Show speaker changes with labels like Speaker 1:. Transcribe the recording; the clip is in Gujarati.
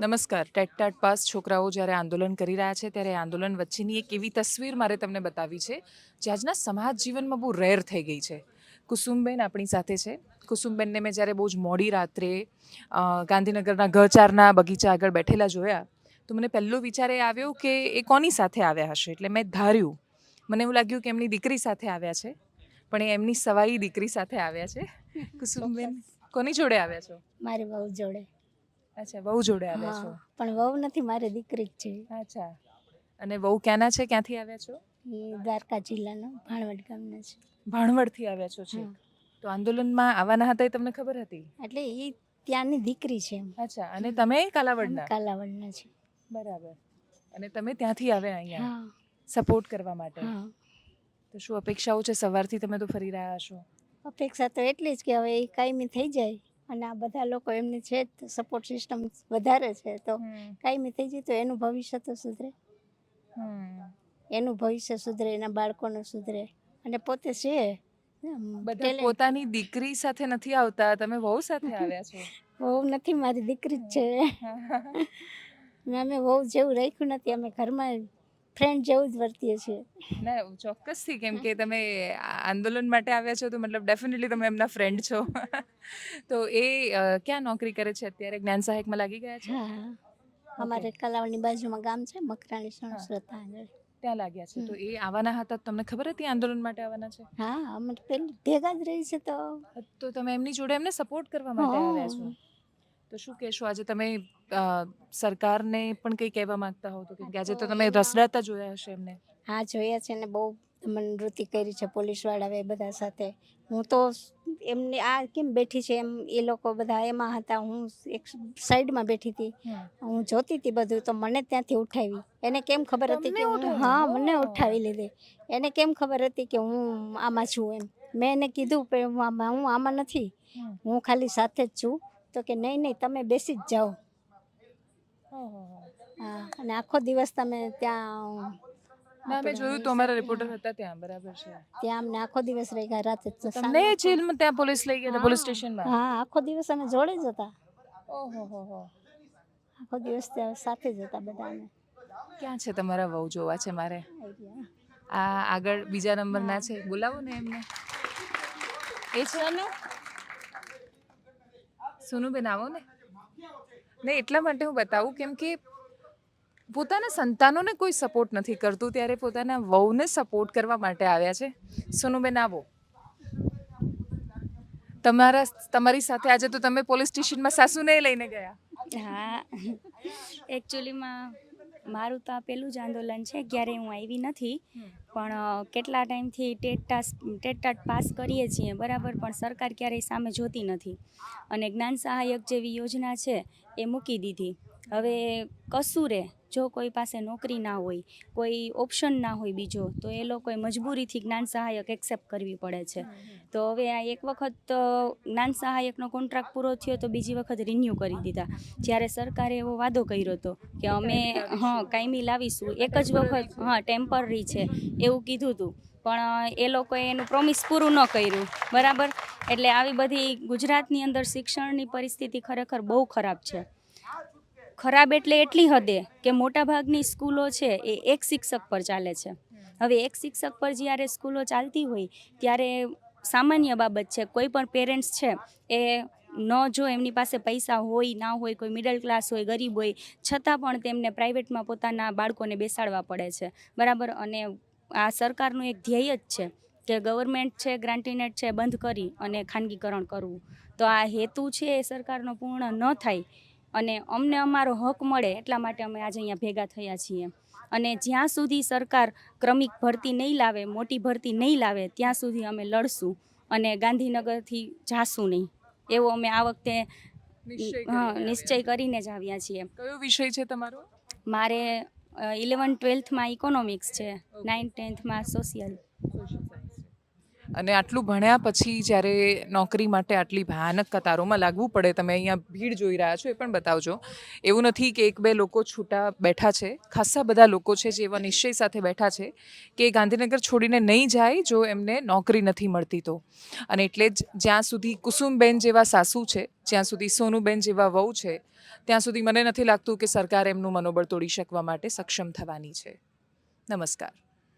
Speaker 1: નમસ્કાર. ટેટ ટાટ પાસ છોકરાઓ જ્યારે આંદોલન કરી રહ્યા છે ત્યારે આંદોલન વચ્ચેની એક એવી તસવીર મારે તમને બતાવી છે જે આજના સમાજ જીવનમાં બહુ રેર થઈ ગઈ છે. કુસુમબેન આપણી સાથે છે. કુસુમબેનને મેં જ્યારે બહુ જ મોડી રાત્રે ગાંધીનગરના ગચારના બગીચા આગળ બેઠેલા જોયા તો મને પહેલો વિચાર એ આવ્યો કે એ કોની સાથે આવ્યા હશે? એટલે મેં ધાર્યું. મને એવું લાગ્યું કે એમની દીકરી સાથે આવ્યા છે પણ એ એમની સવાઈ દીકરી સાથે આવ્યા છે. કુસુમબેન કોની જોડે આવ્યા છો?
Speaker 2: મારી બહુ જોડે.
Speaker 1: અચ્છા બહુ જોડે આવ્યા છો?
Speaker 2: પણ વહુ નથી મારી દીકરી જ છે.
Speaker 1: અચ્છા. અને વહુ ક્યાંના છે? ક્યાંથી આવ્યા છો?
Speaker 2: એ દ્વારકા જિલ્લાનો ભાણવડ ગામના છે.
Speaker 1: ભાણવડથી આવ્યા છો છે તો આંદોલનમાં આવવાના હતા એ તમને ખબર હતી?
Speaker 2: એટલે એ ત્યાંની દીકરી છે
Speaker 1: અચ્છા અને તમે કાલાવડના?
Speaker 2: કાલાવડના છે
Speaker 1: બરાબર. અને તમે ત્યાંથી આવ્યા અહીંયા? સપોર્ટ કરવા માટે?
Speaker 2: હા.
Speaker 1: તો શું અપેક્ષાઓ છે? સવારથી તમે તો ફરી રહ્યા હશો.
Speaker 2: અપેક્ષા તો એટલી જ કે હવે એ કાયમી થઈ જાય. અને આ બધા લોકો એમની છે જ સપોર્ટ સિસ્ટમ વધારે છે તો કાયમી થઈ જાય તો એનું ભવિષ્ય તો સુધરે. એનું ભવિષ્ય સુધરે એના બાળકોનું સુધરે. અને પોતે છે
Speaker 1: બધા પોતાની દીકરી સાથે નથી આવતા? તમે વહુ સાથે આવ્યા છો?
Speaker 2: વહુ નથી મારી દીકરી જ છે. અમે વહુ જેવું રાખ્યું નથી અમે ઘરમાં ફ્રેન્ડ જેવું જ વર્તીએ છીએ.
Speaker 1: ના ચોક્કસથી કેમ કે તમે આંદોલન માટે આવ્યા છો તો મતલબ ડેફિનેટલી તમે એમના ફ્રેન્ડ છો. તો એ ક્યાં નોકરી કરે છે અત્યારે? જ્ઞાન સહાયકમાં લાગી ગયા છે?
Speaker 2: અમારે કલાવડની બાજુમાં ગામ છે મકરાણી શ્રદ્ધા આગળ.
Speaker 1: ત્યાં લાગ્યા છે. તો એ આવવાના હતા? તમને ખબર હતી આંદોલન માટે આવવાના છે?
Speaker 2: હા અમે પેલી ભેગા જ રહી છે તો.
Speaker 1: તો તમે એમની જોડે એમને સપોર્ટ કરવા માટે આવ્યા છો. તો શું કહેશો? આજે તમે સરકારને પણ કંઈ કહેવા માંગતા હો? તો કેમ કે આજે તો તમે રસડાતા જોયા હશે એમને.
Speaker 2: હા જોયા છે ને બહુ મનવૃત્તિ કરી છે પોલીસવાળા એ બધા સાથે. હું તો એમને આ કેમ બેઠી છે એમ એ લોકો બધા એમાં હતા. હું એક સાઈડમાં બેઠી હતી. હું. જોતી હતી બધું તો મને ત્યાંથી ઉઠાવી. એને કેમ ખબર હતી કે હું હા મને ઉઠાવી લીધી. એને કેમ ખબર હતી કે હું આમાં છું એમ. મેં એને કીધું કે હું આમાં નથી. હું ખાલી સાથે જ છું. તો કે નહીં નહીં તમે બેસી જ જાઓ. હા અને આખો દિવસ તમે ત્યાં
Speaker 1: જોયું તો અમારા રિપોર્ટર હતા ત્યાં બરાબર છે.
Speaker 2: ત્યાં અમને આખો દિવસ રહી ગયા રાતે
Speaker 1: તમને જેલમાં ત્યાં પોલીસ લઈ ગયા પોલીસ સ્ટેશનમાં?
Speaker 2: હા આખો દિવસ અમે જોડે જ હતા.
Speaker 1: ઓહો હો હો.
Speaker 2: આખો દિવસ ત્યાં સાથે જ હતા બધા
Speaker 1: ક્યાં છે તમારા વહુ જોવા છે મારે? આ આગળ બીજા નંબરના છે. બોલાવો ને એમને. એ છે ને સોનુબેન આવો ને. નહીં, એટલા માટે હું બતાવું કેમ કે પોતાના સંતાનોને કોઈ સપોર્ટ નથી કરતું. ત્યારે પોતાના વહુને સપોર્ટ કરવા માટે આવ્યા છે. સોનુબેન આવો તમારા, તમારી સાથે આજે તો તમે પોલીસ સ્ટેશનમાં સાસુને લઈને ગયા.
Speaker 3: હા. એકચ્યુઅલીમાં મારું તો આ પહેલું જ આંદોલન છે ક્યારેય હું. આવી નથી. પણ કેટલા ટાઈમથી ટેટ ટેટાટ પાસ કરીએ છીએ બરાબર પણ સરકાર ક્યારેય સામે જોતી નથી. અને જ્ઞાન સહાયક જેવી યોજના છે એ મૂકી દીધી. હવે કસૂરે જો કોઈ પાસે નોકરી ના હોય કોઈ ઓપ્શન ના હોય બીજો તો એ લોકોએ મજબૂરીથી જ્ઞાન સહાયક એક્સેપ્ટ કરવી પડે છે. તો હવે આ એક વખત જ્ઞાન સહાયકનો કોન્ટ્રાક્ટ પૂરો થયો તો બીજી વખત રિન્યૂ કરી દીધા. જ્યારે સરકારે એવો વાદો કર્યો હતો કે અમે હા કાયમી લાવીશું. એક જ વખત હા ટેમ્પરરી છે એવું કીધું હતું પણ એ લોકોએ એનું પ્રોમિસ પૂરું ન કર્યું. બરાબર? એટલે આવી બધી ગુજરાતની અંદર શિક્ષણની પરિસ્થિતિ ખરેખર બહુ ખરાબ છે. ખરાબ એટલે એટલી હદે કે મોટાભાગની સ્કૂલો છે એ એક શિક્ષક પર ચાલે છે. હવે એક શિક્ષક પર જ્યારે સ્કૂલો ચાલતી હોય, ત્યારે સામાન્ય બાબત છે, કોઈ પણ પેરેન્ટ્સ છે એ ન જો એમની પાસે પૈસા હોય, ના હોય, કોઈ મિડલ ક્લાસ હોય, ગરીબ હોય, છતાં પણ તેમને પ્રાઇવેટમાં પોતાના બાળકોને બેસાડવા પડે છે. બરાબર? અને આ સરકારનું એક ધ્યેય જ છે કે ગવર્મેન્ટ છે ગ્રાન્ટીનેટ છે, બંધ કરી અને ખાનગીકરણ કરવું. તો આ હેતુ છે એ સરકારનો પૂર્ણ ન થાય અને અમને અમારો હક મળે એટલા માટે અમે આજે અહીંયા ભેગા થયા છીએ. અને જ્યાં સુધી સરકાર ક્રમિક ભરતી નહીં લાવે મોટી ભરતી નહીં લાવે ત્યાં સુધી અમે લડશું અને ગાંધીનગરથી જાશું નહીં. એવો અમે આ વખતે
Speaker 1: નિશ્ચય કરીને
Speaker 3: જ આવ્યા છીએ.
Speaker 1: કયો વિષય છે તમારો?
Speaker 3: મારે ઇલેવન ટ્વેલ્થમાં ઇકોનોમિક્સ છે. નાઇન્થ ટેન્થમાં સોશિયલ
Speaker 1: અને આટલું ભણ્યા પછી જ્યારે નોકરી માટે આટલી ભયાનક કતારોમાં લાગવું પડે, તમે અહીંયા ભીડ જોઈ રહ્યા છો એ પણ બતાવજો. એવું નથી કે એક બે લોકો છૂટા બેઠા છે. ખાસ્સા બધા લોકો છે જે એવા નિશ્ચય સાથે બેઠા છે કે ગાંધીનગર છોડીને નહીં જાય જો એમને નોકરી નથી મળતી તો. અને એટલે જ જ્યાં સુધી કુસુમબેન જેવા સાસુ છે, જ્યાં સુધી સોનુબેન જેવા વહુ છે, ત્યાં સુધી મને નથી લાગતું કે સરકાર એમનું મનોબળ તોડી શકવા માટે સક્ષમ થવાની છે. નમસ્કાર.